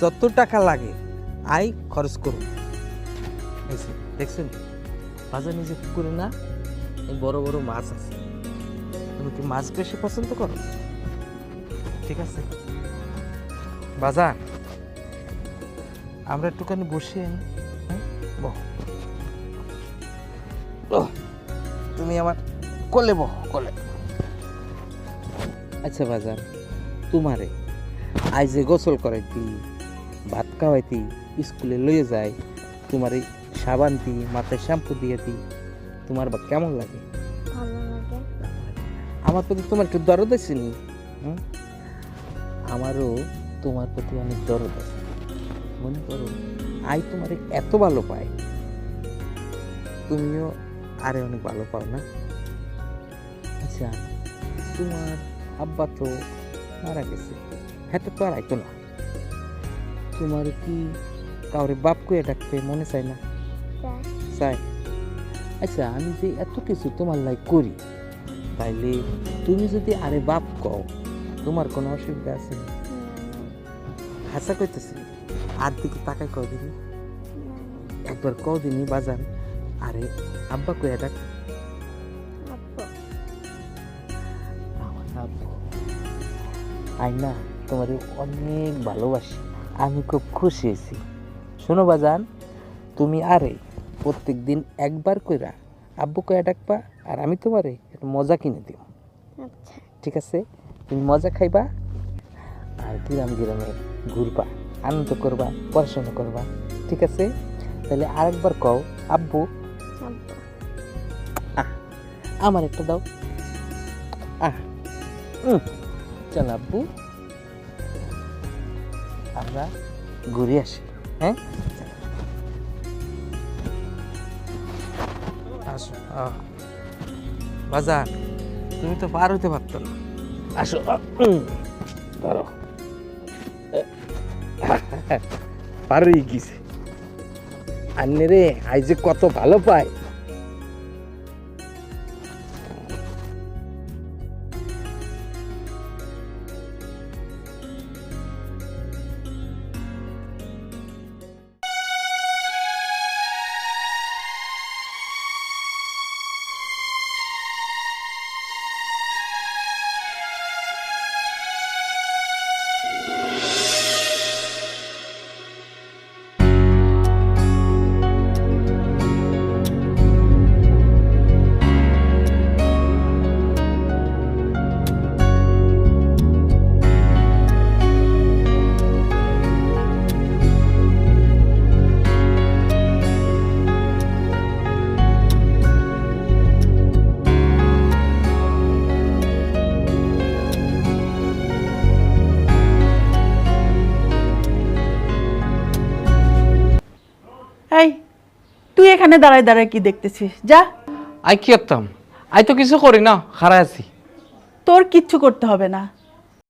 যত টাকা লাগে আই খরচ করুন। দেখছেন? বাজার নিজে পুকুরে না? বড় বড় মাছ আছে। তুমি কি মাছ বেশি পছন্দ করো? ঠিক আছে। বাজার। আমরা একটুখানি বসে হ্যাঁ? বহ। তুমি আমার কোলে বহ, কোলে। আচ্ছা বাজার। তোমারে আজ যে গোসল করাইতি ভাত খাওয়াইতি স্কুলে লইয়ে যায় তোমার এই সাবান দি মাথায় শ্যাম্পু দিয়ে দি তোমার বা কেমন লাগে? আমার প্রতি তোমার একটু দরদ আছে নি? আমারও তোমার প্রতি অনেক দরদ আছে। মনে করো আই তোমার এত ভালো পাই তুমিও আরে অনেক ভালো পাও না? আচ্ছা তোমার আব্বা তো মারা গেছে। হ্যাঁ তো আর আইতো না। তোমার কি কাউরে বাপ কয়ে ডাকতে মনে চায় না? চাই আচ্ছা আমি যে এত কিছু তোমার লাই করি তাইলে তুমি যদি আরে বাপ কও তোমার কোনো অসুবিধা আছে? না হাসা কইতেছি। আর দিকে তাকাই কও দিনি। একবার কও দিনি বাজার আরে আব্বা কয়ে ডাক। আমার আব্বু। আই না তোমার অনেক ভালোবাসি। আমি খুব খুশি হয়েছি। শোনো বাজান তুমি আরে প্রত্যেক দিন একবার কইরা আব্বু কয়ে ডাকবা আর আমি তোমারে একটা মজা কিনে দিব। আচ্ছা। ঠিক আছে? তুমি মজা খাইবা আর গ্রাম গ্রামে ঘুরবা আনন্দ করবা পড়াশোনা করবা। ঠিক আছে? তাহলে আরেকবার কও আব্বু। আমার একটা দাও। আহ চল আব্বু। আমরা ঘুরে আসি হ্যাঁ? আসো বাজার, তুমি তো পার হইতে পারতো না। আসো ধরো পার গেছে। আন্নে রে আই যে কত ভালো পায়। এই তুই এখানে দাঁড়ায় দাঁড়ায় কি দেখতেছিস? যা। আই কি করতাম? আই তো কিছু করি না খারাই আছি। তোর কিচ্ছু করতে হবে না।